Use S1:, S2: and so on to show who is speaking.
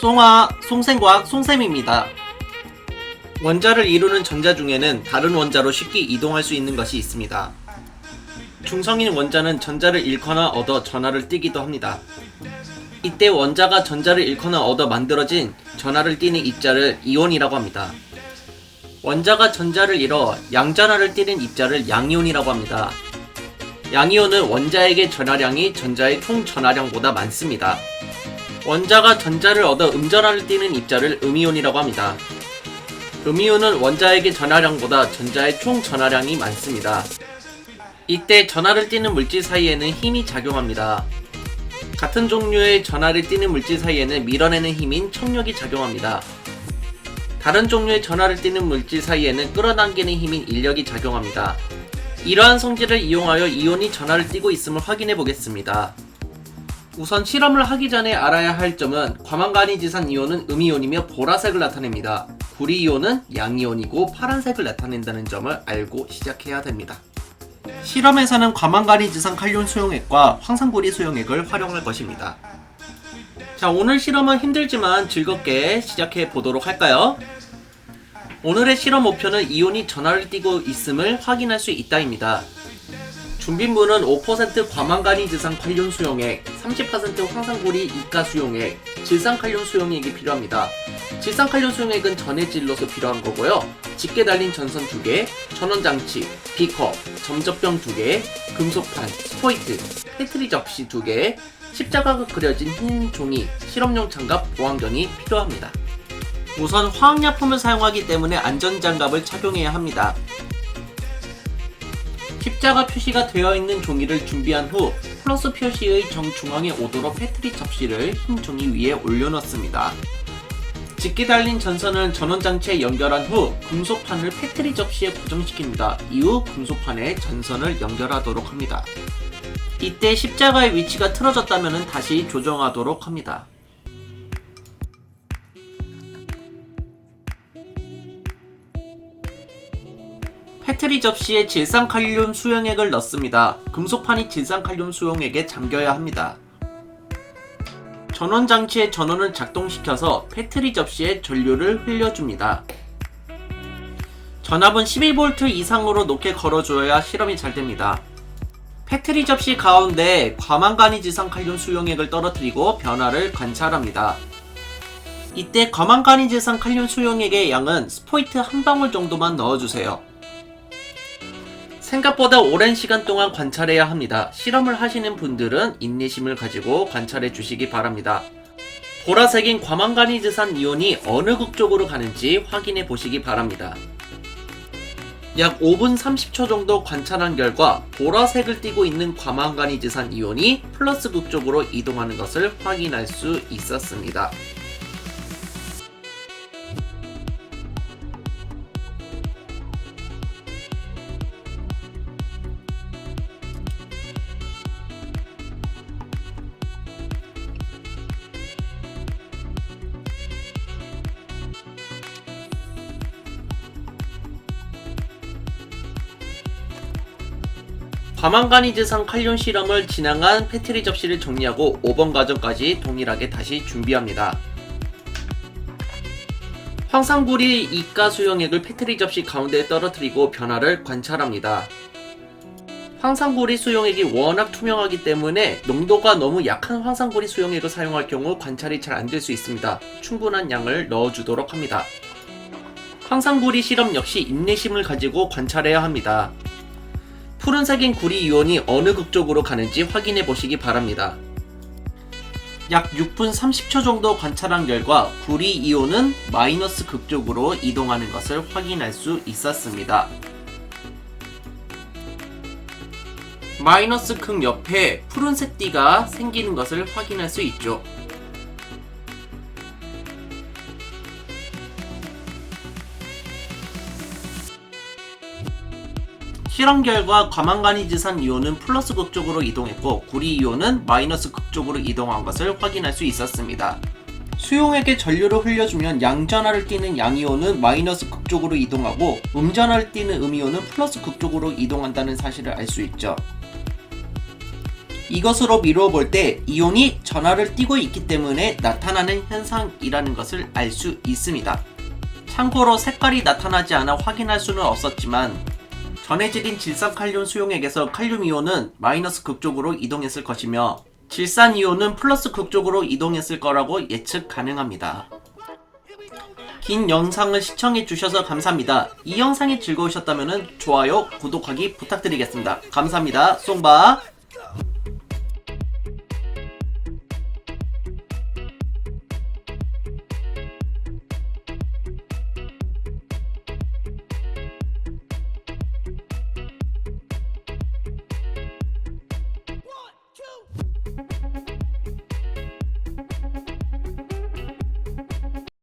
S1: 송화, 송생과학 송쌤입니다. 원자를 이루는 전자 중에는 다른 원자로 쉽게 이동할 수 있는 것이 있습니다. 중성인 원자는 전자를 잃거나 얻어 전하를 띠기도 합니다. 이때 원자가 전자를 잃거나 얻어 만들어진 전하를 띠는 입자를 이온이라고 합니다. 원자가 전자를 잃어 양전하를 띠는 입자를 양이온이라고 합니다. 양이온은 원자에게 전하량이 전자의 총 전하량보다 많습니다. 원자가 전자를 얻어 음전하를 띠는 입자를 음이온이라고 합니다. 음이온은 원자에게 전하량보다 전자의 총 전하량이 많습니다. 이때 전하를 띠는 물질 사이에는 힘이 작용합니다. 같은 종류의 전하를 띠는 물질 사이에는 밀어내는 힘인 청력이 작용합니다. 다른 종류의 전하를 띠는 물질 사이에는 끌어당기는 힘인 인력이 작용합니다. 이러한 성질을 이용하여 이온이 전하를 띠고 있음을 확인해 보겠습니다. 우선 실험을 하기 전에 알아야 할 점은 과망간이지산 이온은 음이온이며 보라색을 나타냅니다. 구리이온은 양이온이고 파란색을 나타낸다는 점을 알고 시작해야 됩니다. 실험에서는 과망간이지산 칼륨 수용액과 황산구리 수용액을 활용할 것입니다. 자, 오늘 실험은 힘들지만 즐겁게 시작해 보도록 할까요? 오늘의 실험 목표는 이온이 전하를 띠고 있음을 확인할 수 있다입니다. 준비물은 5% 과망간이지산 칼륨 수용액, 30% 황산구리 이가 수용액, 질산칼륨 수용액이 필요합니다. 질산칼륨 수용액은 전해질로서 필요한 거고요. 짙게 달린 전선 2개, 전원장치, 비커, 점접병 2개, 금속판, 스포이트, 페트리 접시 2개, 십자가가 그려진 흰 종이, 실험용 장갑, 보안경이 필요합니다. 우선 화학약품을 사용하기 때문에 안전장갑을 착용해야 합니다. 십자가 표시가 되어 있는 종이를 준비한 후 플러스 표시의 정중앙에 오도록 페트리 접시를 흰 종이 위에 올려놓습니다. 짙게 달린 전선을 전원장치에 연결한 후 금속판을 페트리 접시에 고정시킵니다. 이후 금속판에 전선을 연결하도록 합니다. 이때 십자가의 위치가 틀어졌다면 다시 조정하도록 합니다. 페트리 접시에 질산칼륨 수용액을 넣습니다. 금속판이 질산칼륨 수용액에 잠겨야 합니다. 전원 장치의 전원을 작동시켜서 페트리 접시에 전류를 흘려줍니다. 전압은 11V 이상으로 높게 걸어줘야 실험이 잘 됩니다. 페트리 접시 가운데 과망간이 지산 칼륨 수용액을 떨어뜨리고 변화를 관찰합니다. 이때 과망간이 지산 칼륨 수용액의 양은 스포이트 한 방울 정도만 넣어주세요. 생각보다 오랜 시간 동안 관찰해야 합니다. 실험을 하시는 분들은 인내심을 가지고 관찰해 주시기 바랍니다. 보라색인 과망간이즈산 이온이 어느 극 쪽으로 가는지 확인해 보시기 바랍니다. 약 5분 30초 정도 관찰한 결과 보라색을 띠고 있는 과망간이즈산 이온이 플러스 극 쪽으로 이동하는 것을 확인할 수 있었습니다. 과망간이즈산 칼륨 실험을 진행한 페트리 접시를 정리하고 5번 과정까지 동일하게 다시 준비합니다. 황산구리 이가 수용액을 페트리 접시 가운데에 떨어뜨리고 변화를 관찰합니다. 황산구리 수용액이 워낙 투명하기 때문에 농도가 너무 약한 황산구리 수용액을 사용할 경우 관찰이 잘 안 될 수 있습니다. 충분한 양을 넣어주도록 합니다. 황산구리 실험 역시 인내심을 가지고 관찰해야 합니다. 푸른색인 구리 이온이 어느 극 쪽으로 가는지 확인해 보시기 바랍니다. 약 6분 30초 정도 관찰한 결과 구리 이온은 마이너스 극 쪽으로 이동하는 것을 확인할 수 있었습니다. 마이너스 극 옆에 푸른색 띠가 생기는 것을 확인할 수 있죠. 실험 결과 과망간이 지산 이온은 플러스 극 쪽으로 이동했고 구리 이온은 마이너스 극 쪽으로 이동한 것을 확인할 수 있었습니다. 수용액에 전류를 흘려주면 양전하를 띠는 양이온은 마이너스 극 쪽으로 이동하고 음전하를 띠는 음이온은 플러스 극 쪽으로 이동한다는 사실을 알 수 있죠. 이것으로 미루어 볼 때 이온이 전하를 띠고 있기 때문에 나타나는 현상이라는 것을 알 수 있습니다. 참고로 색깔이 나타나지 않아 확인할 수는 없었지만 전해질인 질산칼륨 수용액에서 칼륨 이온은 마이너스 극쪽으로 이동했을 것이며 질산 이온은 플러스 극쪽으로 이동했을 거라고 예측 가능합니다. 긴 영상을 시청해 주셔서 감사합니다. 이 영상이 즐거우셨다면 좋아요, 구독하기 부탁드리겠습니다. 감사합니다. 송바